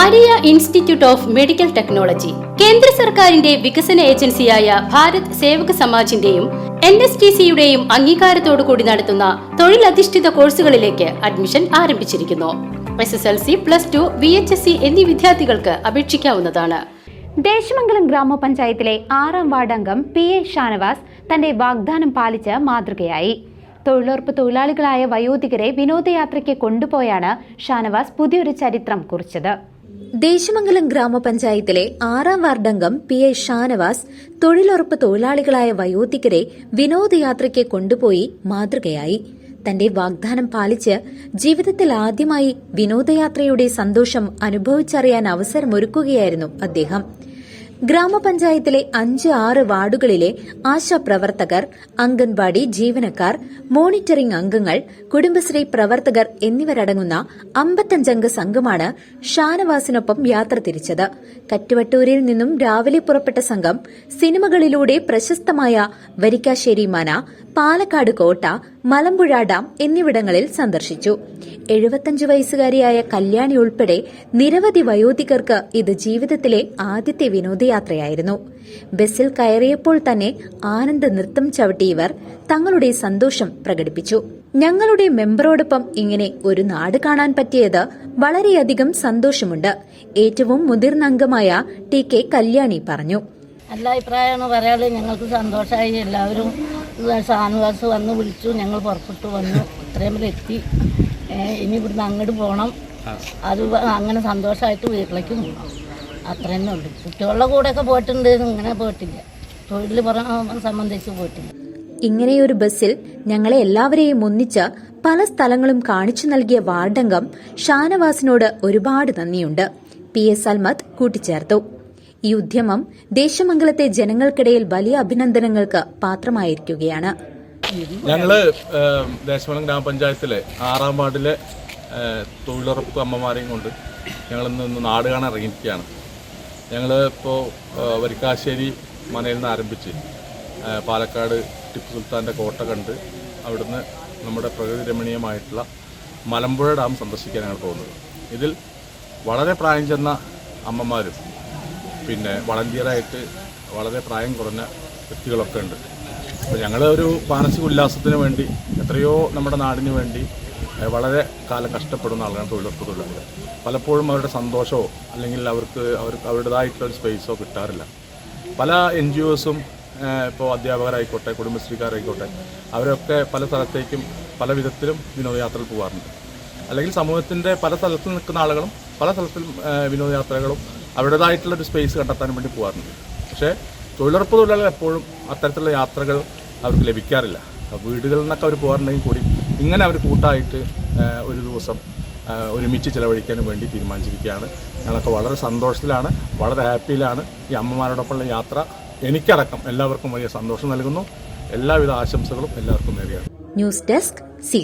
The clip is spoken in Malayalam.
Maria institute of medical technology കേന്ദ്ര സർക്കാരിന്റെ വികസന ഏജൻസിയായ ഭാരത് സേവക സമാജിന്റെയും എൻ എസ് ടി സിയുടെയും അംഗീകാരത്തോടു കൂടി നടത്തുന്ന തൊഴിലധിഷ്ഠിത കോഴ്സുകളിലേക്ക് അഡ്മിഷൻ ആരംഭിച്ചിരിക്കുന്നു. S S L C plus two V H S C എന്നീ വിദ്യാർത്ഥികൾക്ക് അപേക്ഷിക്കാവുന്നതാണ്. ദേശമംഗലം ഗ്രാമപഞ്ചായത്തിലെ ആറാം വാർഡ് അംഗം പി എ ഷാനവാസ് തന്റെ വാഗ്ദാനം പാലിച്ച് മാതൃകയായി. തൊഴിലുറപ്പ് തൊഴിലാളികളായ വയോധികരെ വിനോദയാത്രയ്ക്ക് കൊണ്ടുപോയാണ് ഷാനവാസ് പുതിയൊരു ചരിത്രം കുറിച്ചത്. ദേശമംഗലം ഗ്രാമപഞ്ചായത്തിലെ ആറാം വാർഡംഗം പി എ ഷാനവാസ് തൊഴിലുറപ്പ് തൊഴിലാളികളായ വയോധികരെ വിനോദയാത്രയ്ക്ക് കൊണ്ടുപോയി മാതൃകയായി. തന്റെ വാഗ്ദാനം പാലിച്ച് ജീവിതത്തിൽ ആദ്യമായി വിനോദയാത്രയുടെ സന്തോഷം അനുഭവിച്ചറിയാൻ അവസരമൊരുക്കുകയായിരുന്നു അദ്ദേഹം. ഗ്രാമപഞ്ചായത്തിലെ അഞ്ച് ആറ് വാർഡുകളിലെ ആശാപ്രവർത്തകർ അംഗൻവാടി ജീവനക്കാർ മോണിറ്ററിംഗ് അംഗങ്ങൾ കുടുംബശ്രീ പ്രവർത്തകർ എന്നിവരടങ്ങുന്ന അമ്പത്തഞ്ചംഗ സംഘമാണ് ഷാനവാസിനൊപ്പം യാത്ര തിരിച്ചത്. കറ്റുവട്ടൂരിൽ നിന്നും രാവിലെ പുറപ്പെട്ട സംഘം സിനിമകളിലൂടെ പ്രശസ്തമായ വരിക്കാശ്ശേരി മന പാലക്കാട് കോട്ട മലമ്പുഴ ഡാം എന്നിവിടങ്ങളിൽ സന്ദർശിച്ചു. എഴുപത്തഞ്ച് വയസ്സുകാരിയായ കല്യാണി ഉൾപ്പെടെ നിരവധി വയോധികർക്ക് ഇത് ജീവിതത്തിലെ ആദ്യത്തെ വിനോദയാത്രയായിരുന്നു. ബസ്സിൽ കയറിയപ്പോൾ തന്നെ ആനന്ദ നൃത്തം ചവിട്ടിയവർ തങ്ങളുടെ സന്തോഷം പ്രകടിപ്പിച്ചു. ഞങ്ങളുടെ മെമ്പറോടൊപ്പം ഇങ്ങനെ ഒരു നാട് കാണാൻ പറ്റിയത് വളരെയധികം സന്തോഷമുണ്ട് ഏറ്റവും മുതിർന്ന അംഗമായ ടി കെ കല്യാണി പറഞ്ഞു. നല്ല അഭിപ്രായമാണ് പറയാനുള്ളത് ഞങ്ങൾക്ക് സന്തോഷമായി. എല്ലാവരും ഷാനുവാസ് വന്ന് വിളിച്ചു ഞങ്ങൾ പുറപ്പെട്ടു വന്നു. ഇത്രയും വരെ എത്തി. ഇനി ഇവിടുന്ന് അങ്ങോട്ട് പോകണം അത് അങ്ങനെ സന്തോഷമായിട്ട് വീട്ടിലേക്കും പോകണം അത്ര തന്നെ ഉള്ളൂ. കുട്ടികളുടെ കൂടെയൊക്കെ പോയിട്ടുണ്ട് ഇങ്ങനെ പോയിട്ടില്ല. തൊഴിൽ പറഞ്ഞ സംബന്ധിച്ച് പോയിട്ടില്ല. ഇങ്ങനെയൊരു ബസ്സിൽ ഞങ്ങളെ എല്ലാവരെയും ഒന്നിച്ച് പല സ്ഥലങ്ങളും കാണിച്ചു നൽകിയ വാർഡംഗം ഷാനവാസിനോട് ഒരുപാട് നന്ദിയുണ്ട്. പി എസ് അൽമത്ത് കൂട്ടിച്ചേർത്തു. ഈ ഉദ്യമം ദേശമംഗലത്തെ ജനങ്ങൾക്കിടയിൽ വലിയ അഭിനന്ദനങ്ങൾക്ക് പാത്രമായിരിക്കുകയാണ്. ഞങ്ങൾ ദേശമംഗലം ഗ്രാമപഞ്ചായത്തിലെ ആറാം വാർഡിലെ തൊഴിലുറപ്പ് അമ്മമാരെയും കൊണ്ട് ഞങ്ങൾ ഇന്ന് നാട് കാണാൻ ഇറങ്ങിയിരിക്കുകയാണ്. ഞങ്ങൾ ഇപ്പോൾ വരിക്കാശ്ശേരി മനയിൽ നിന്ന് ആരംഭിച്ച് പാലക്കാട് ടിപ്പു സുൽത്താന്റെ കോട്ട കണ്ട് അവിടുന്ന് നമ്മുടെ പ്രകൃതി രമണീയമായിട്ടുള്ള മലമ്പുഴ ഡാം സന്ദർശിക്കാൻ ഞങ്ങൾ പോകുന്നത്. ഇതിൽ വളരെ പ്രായം ചെന്ന അമ്മമാരും പിന്നെ വളണ്ടിയറായിട്ട് വളരെ പ്രായം കുറഞ്ഞ വ്യക്തികളൊക്കെ ഉണ്ട്. അപ്പോൾ ഞങ്ങൾ ഒരു മാനസിക ഉല്ലാസത്തിന് വേണ്ടി എത്രയോ നമ്മുടെ നാടിന് വേണ്ടി വളരെ കാലം കഷ്ടപ്പെടുന്ന ആളുകളാണ് തൊഴിലുറപ്പ് തൊഴിലാളികൾ പലപ്പോഴും അവരുടെ സന്തോഷമോ അല്ലെങ്കിൽ അവർക്ക് അവർക്ക് അവരുടേതായിട്ടുള്ള ഒരു സ്പേസോ കിട്ടാറില്ല. പല എൻ ജി ഒസും ഇപ്പോൾ അധ്യാപകരായിക്കോട്ടെ കുടുംബശ്രീക്കാരായിക്കോട്ടെ അവരൊക്കെ പല സ്ഥലത്തേക്കും പല വിധത്തിലും വിനോദയാത്രകൾ പോകാറുണ്ട് അല്ലെങ്കിൽ സമൂഹത്തിന്റെ പല സ്ഥലത്ത് നിൽക്കുന്ന ആളുകളും പല സ്ഥലത്തിലും വിനോദയാത്രകളും അവരുടേതായിട്ടുള്ള ഒരു സ്പേസ് കണ്ടെത്താൻ വേണ്ടി പോകാറുണ്ട് പക്ഷേ തൊഴിലുറപ്പ് തൊഴിലാളികൾ എപ്പോഴും അത്തരത്തിലുള്ള യാത്രകൾ അവർക്ക് ലഭിക്കാറില്ല. വീടുകളിൽ നിന്നൊക്കെ അവർ പോകാറുണ്ടെങ്കിൽ കൂടി ഇങ്ങനെ അവർ കൂട്ടായിട്ട് ഒരു ദിവസം ഒരുമിച്ച് ചിലവഴിക്കാനും വേണ്ടി തീരുമാനിച്ചിരിക്കുകയാണ്. ഞങ്ങളൊക്കെ വളരെ സന്തോഷത്തിലാണ് വളരെ ഹാപ്പിയിലാണ് ഈ അമ്മമാരോടൊപ്പമുള്ള യാത്ര. എനിക്കടക്കം എല്ലാവർക്കും വലിയ സന്തോഷം നൽകുന്നു. എല്ലാവിധ ആശംസകളും എല്ലാവർക്കും നേടിയാണ് ന്യൂസ് ഡെസ്ക് സി